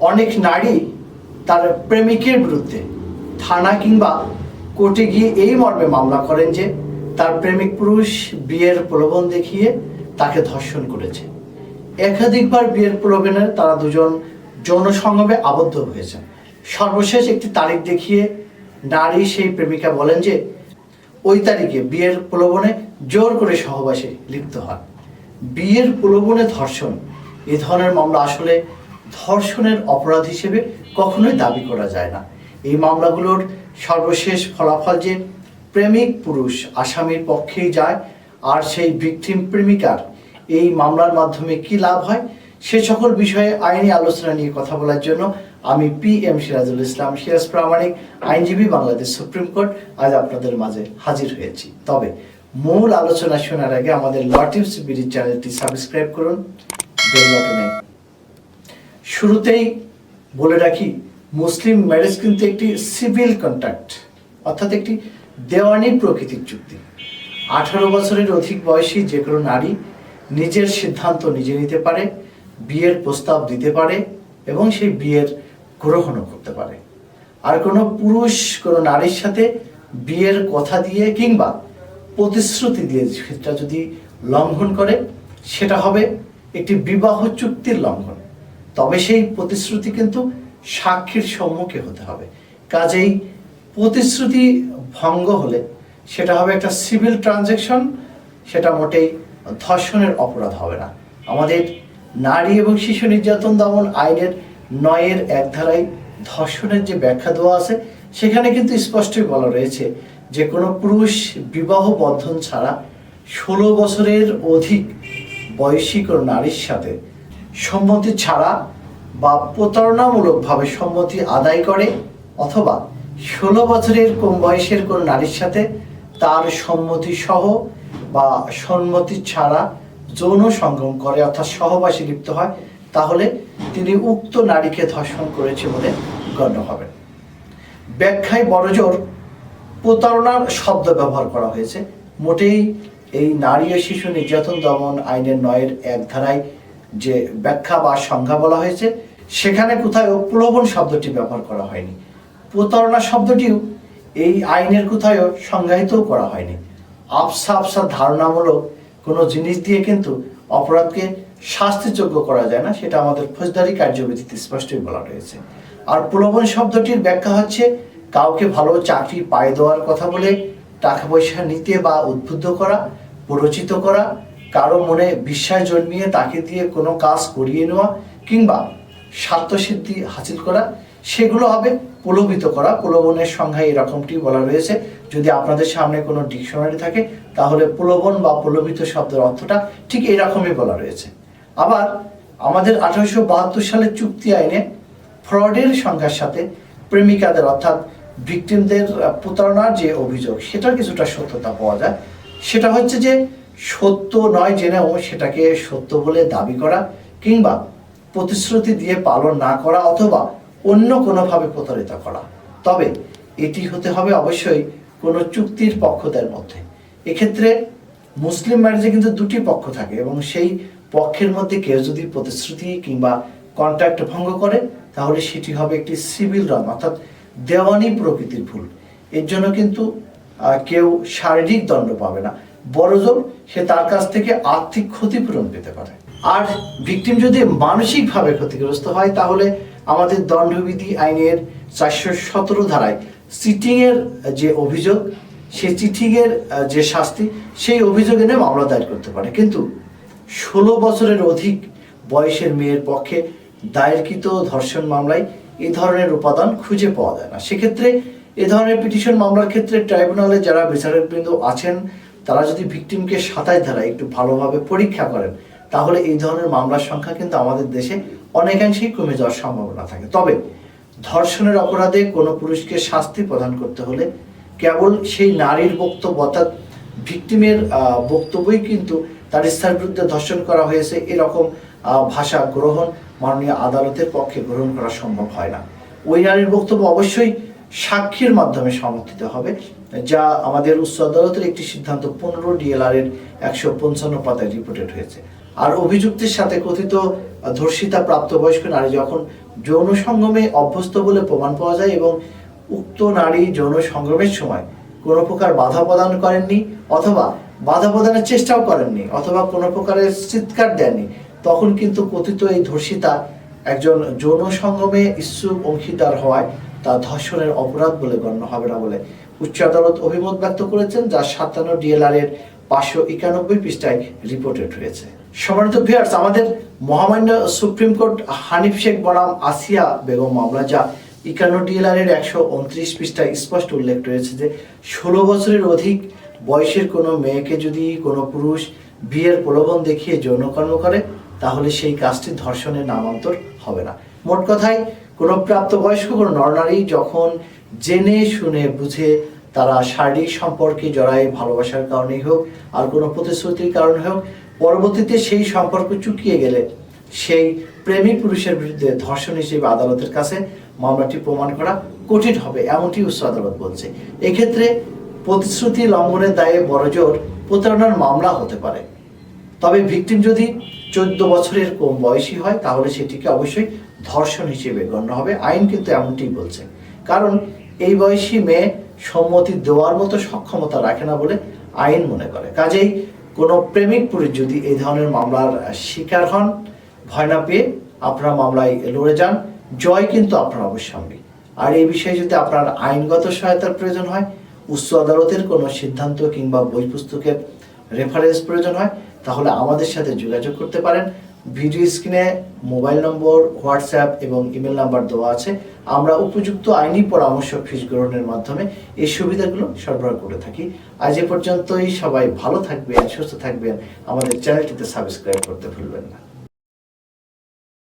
অনেক নারী তার প্রেমিকের বিরুদ্ধে থানা কিংবা কোর্টে গিয়ে এই মর্মে মামলা করেন যে তার প্রেমিক পুরুষ বিয়ের প্রলোভন দেখিয়ে তাকে ধর্ষণ করেছে। একাধিকবার বিয়ের প্রলোভনে তারা দুজন যৌন সঙ্গমে আবদ্ধ হয়েছেন। সর্বশেষ একটি তারিখ দেখিয়ে নারী সেই প্রেমিকা বলেন যে ওই তারিখে বিয়ের প্রলোভনে জোর করে সহবাসে লিপ্ত হন বিয়ের প্রলোভনে ধর্ষণ, এ ধরনের মামলা আসলে ধর্ষণের অপরাধ হিসেবে কখনোই দাবি করা যায় না। এই মামলাগুলোর সর্বশেষ ফলাফল যে প্রেমিক পুরুষ আসামির পক্ষেই যায়, আর সেই ভিকটিম প্রেমিকার এই মামলার মাধ্যমে কি লাভ হয়, সে সকল বিষয়ে আইনি আলোচনা নিয়ে কথা বলার জন্য আমি পি এম সিরাজুল ইসলাম, সিরাজ প্রামাণিক, আইনজীবী বাংলাদেশ সুপ্রিম কোর্ট, আজ আপনাদের মাঝে হাজির হয়েছি। তবে মূল আলোচনা শোনার আগে আমাদের লটিভস বিডি চ্যানেলটি সাবস্ক্রাইব করুন। বেল শুরুতেই বলে রাখি, মুসলিম ম্যারেজ কিন্তু একটি সিভিল কন্ট্রাক্ট অর্থাৎ একটি দেওয়ানি প্রকৃতির চুক্তি। আঠারো বছরের অধিক বয়সী যে কোনো নারী নিজের সিদ্ধান্ত নিজে নিতে পারে, বিয়ের প্রস্তাব দিতে পারে এবং সেই বিয়ের গ্রহণও করতে পারে। আর কোনো পুরুষ, কোনো নারীর সাথে বিয়ের কথা দিয়ে কিংবা প্রতিশ্রুতি দিয়ে সেটা যদি লঙ্ঘন করে, সেটা হবে একটি বিবাহ চুক্তির লঙ্ঘন। তবে সেই প্রতিশ্রুতি কিন্তু সাক্ষীর সম্মুখে হতে হবে। কাজেই প্রতিশ্রুতি ভঙ্গ হলে সেটা হবে একটা সিভিল ট্রানজ্যাকশন সেটা মোটেই ধর্ষণের অপরাধ হবে না। আমাদের নারী এবং শিশু নির্যাতন দমন আইনের নয়ের এক ধারায় ধর্ষণের যে ব্যাখ্যা দেওয়া আছে, সেখানে কিন্তু স্পষ্টই বলা রয়েছে যে কোনো পুরুষ বিবাহ বন্ধন ছাড়া ষোলো বছরের অধিক বয়সী কোনো নারীর সাথে সম্মতি ছাড়া বা প্রতারণামূলকভাবে সম্মতি আদায় করে অথবা ষোলো বছরের কম বয়সের কোনো নারীর সাথে তার সম্মতি সহ বা সম্মতি ছাড়া যৌন সঙ্গম করে অর্থাৎ সহবাসী লিপ্ত হয়, তাহলে তিনি উক্ত নারীকে ধর্ষণ করেছে বলে গণ্য হবেন ব্যাখ্যায় বড়জোর প্রতারণার শব্দ ব্যবহার করা হয়েছে। মোটেই এই নারী ও শিশু নির্যাতন দমন আইনের নয়ের এক ধারায় যে ব্যাখ্যা বা সংজ্ঞা বলা হয়েছে, সেখানে কোথাও প্রলোভন শব্দটি ব্যবহার করা হয়নি। প্রতারণা শব্দটিও এই আইনের কোথাও সংজ্ঞায়িতও করা হয়নি। আফসা আফসা ধারণামূলক কোনো জিনিস দিয়ে কিন্তু অপরাধকে শাস্তিযোগ্য করা যায় না, সেটা আমাদের ফৌজদারি কার্যবিধিতে স্পষ্টই বলা রয়েছে আর প্রলোভন শব্দটির ব্যাখ্যা হচ্ছে, কাউকে ভালো চাকরি পায়ে দেওয়ার কথা বলে টাকা পয়সা নিতে বা উদ্বুদ্ধ করা, প্ররোচিত করা কারও মনে বিশ্বাস জন্মিয়ে তাকে দিয়ে কোনো কাজ করিয়ে নেওয়া কিংবা স্বার্থসিদ্ধি হাসিল করা, সেগুলো হবে প্রলোভিত করা। প্রলোভনের সংখ্যায় এরকমটি বলা রয়েছে। যদি আপনাদের সামনে কোনো ডিকশনারি থাকে, তাহলে প্রলোভন বা প্রলোভিত শব্দের অর্থটা ঠিক এরকমই বলা রয়েছে। আবার আমাদের আঠারোশো বাহাত্তর সালের চুক্তি আইনে ফ্রডের সংখ্যার সাথে প্রেমিকাদের অর্থাৎ ভিকটিমদের প্রতারণার যে অভিযোগ, সেটার কিছুটা সত্যতা পাওয়া যায়। সেটা হচ্ছে যে সত্য নয় জেনেও সেটাকে সত্য বলে দাবি করা কিংবা প্রতিশ্রুতি দিয়ে পালন না করা অথবা অন্য কোনোভাবে প্রতারিত করা। তবে এটি হতে হবে অবশ্যই কোনো চুক্তির পক্ষদের মধ্যে। এক্ষেত্রে মুসলিম ম্যারেজে কিন্তু দুটি পক্ষ থাকে এবং সেই পক্ষের মধ্যে কেউ যদি প্রতিশ্রুতি কিংবা কন্ট্রাক্ট ভঙ্গ করে, তাহলে সেটি হবে একটি সিভিল রং অর্থাৎ দেওয়ানি প্রকৃতির ভুল। এর জন্য কিন্তু কেউ শারীরিক দণ্ড পাবে না। বড়জোর সে তার কাছ থেকে আর্থিক ক্ষতিপূরণ পেতে পারে। আর ভিকটিম যদি মানসিকভাবে ক্ষতিগ্রস্ত হয়, তাহলে আমাদের দণ্ডবিধি আইনের চারশো সতেরো ধারায় চিটিংয়ের যে অভিযোগ সেই চিটিংয়ের যে শাস্তি, সেই অভিযোগ এনে মামলা দায়ের করতে পারে। কিন্তু ষোলো বছরের অধিক বয়সের মেয়ের পক্ষে দায়েরকৃত ধর্ষণ মামলায় এ ধরনের উপাদান খুঁজে পাওয়া যায় না। সেক্ষেত্রে এ ধরনের পিটিশন মামলার ক্ষেত্রে ট্রাইব্যুনালে যারা বিচারকবৃন্দ আছেন তারা যদি ভিকটিমকে সাতাশ ধারায় একটু ভালোভাবে পরীক্ষা করেন, তাহলে এই ধরনের মামলার সংখ্যা কিন্তু আমাদের দেশে অনেকাংশেই কমে যাওয়ার সম্ভাবনা থাকে। তবে ধর্ষণের অপরাধে কোনো পুরুষকে শাস্তি প্রদান করতে হলে কেবল সেই নারীর বক্তব্য অর্থাৎ ভিকটিমের বক্তব্যই কিন্তু তার স্থার বিরুদ্ধে ধর্ষণ করা হয়েছে এরকম ভাষা গ্রহণ মাননীয় আদালতের পক্ষে গ্রহণ করা সম্ভব হয় না। ওই নারীর বক্তব্য অবশ্যই সাক্ষীর মাধ্যমে সমর্থিত হবে, যা আমাদের উচ্চ আদালতের একটি সিদ্ধান্ত পনেরো ডিএলআর এর একশো পঞ্চান্ন পাতায় রিপোর্টেড হয়েছে। আর অভিযুক্তের সাথে কথিত ধর্ষিতা প্রাপ্তবয়স্ক নারী যখন যৌন সঙ্গমে অভ্যস্ত বলে প্রমাণ পাওয়া যায় এবং উক্ত নারী যৌন সংগ্রামের সময় কোনো প্রকার বাধা প্রদান করেননি অথবা বাধা প্রদানের চেষ্টাও করেননি অথবা কোনো প্রকারের চিৎকার দেননি, তখন কিন্তু কথিত এই ধর্ষিতা একজন যৌন সঙ্গমে ইচ্ছুক অংশীদার হওয়ায় তা ধর্ষণের অপরাধ বলে গণ্য হবে না বলে উচ্চ আদালত অভিমত ব্যক্ত করেছেন, যা সাতান্ন ডিএলআর এর পাঁচশো একানব্বই পৃষ্ঠায় রিপোর্টেড হয়েছে। সম্মানিত ভিউয়ার্স আমাদের মহামান্য সুপ্রিম কোর্ট হানিফ শেখ বনাম আসিয়া বেগম মামলা, যা একান্ন ডিএলআর এর একশো উনত্রিশ পৃষ্ঠায় স্পষ্ট উল্লেখ রয়েছে যে, ষোলো বছরের অধিক বয়সের কোনো মেয়েকে যদি কোনো পুরুষ বিয়ের প্রলোভন দেখিয়ে যৌনকর্ম করে, তাহলে সেই কাজটি ধর্ষণের নামান্তর হবে না। মোট কথায় কোনো প্রাপ্তবয়স্ক, কোনো নরনারী যখন জেনে শুনে বুঝে তারা শারীরিক সম্পর্কে জড়ায়, ভালোবাসার কারণেই হোক, আর কোনো প্রতিশ্রুতির কারণে হোক, পরবর্তীতে সেই সম্পর্ক চুকিয়ে গেলে সেই প্রেমিক পুরুষের বিরুদ্ধে ধর্ষণ হিসেবে আদালতের কাছে মামলাটি প্রমাণ করা কঠিন হবে, এমনটি উচ্চ আদালত বলছে। এক্ষেত্রে প্রতিশ্রুতি লঙ্ঘনের দায়ে বড়জোর প্রতারণার মামলা হতে পারে। তবে ভিকটিম যদি চোদ্দ বছরের কম বয়সী হয়, তাহলে সেটিকে অবশ্যই ধর্ষণ হিসেবে গণ্য হবে। আইন কিন্তু এমনটি বলছে। কারণ এই বয়সী মেয়ে সম্মতি দেওয়ার মতো সক্ষমতা রাখে না বলে আইন মনে করে। কাজেই কোনো প্রেমিক পুরুষ যদি এই ধরনের মামলার শিকার হন, ভয় না পেয়ে আপনারা মামলায় লড়ে যান। জয় কিন্তু আপনার অবশ্যম্বী আর এই বিষয়ে যদি আপনার আইনগত সহায়তার প্রয়োজন হয়, উচ্চ আদালতের কোনো সিদ্ধান্ত কিংবা বই পুস্তকের রেফারেন্স প্রয়োজন হয়, তাহলে আমাদের সাথে যোগাযোগ করতে পারেন। ভিডিও স্ক্রিনে মোবাইল নম্বর, হোয়াটসঅ্যাপ এবং ইমেল নাম্বার দেওয়া আছে। আমরা উপযুক্ত আইনি পরামর্শ ফিস গ্রহণের মাধ্যমে এই সুবিধাগুলো সরবরাহ করে থাকি। আজ এ পর্যন্তই সবাই ভালো থাকবেন, সুস্থ থাকবেন। আমাদের চ্যানেলটিতে সাবস্ক্রাইব করতে ভুলবেন না।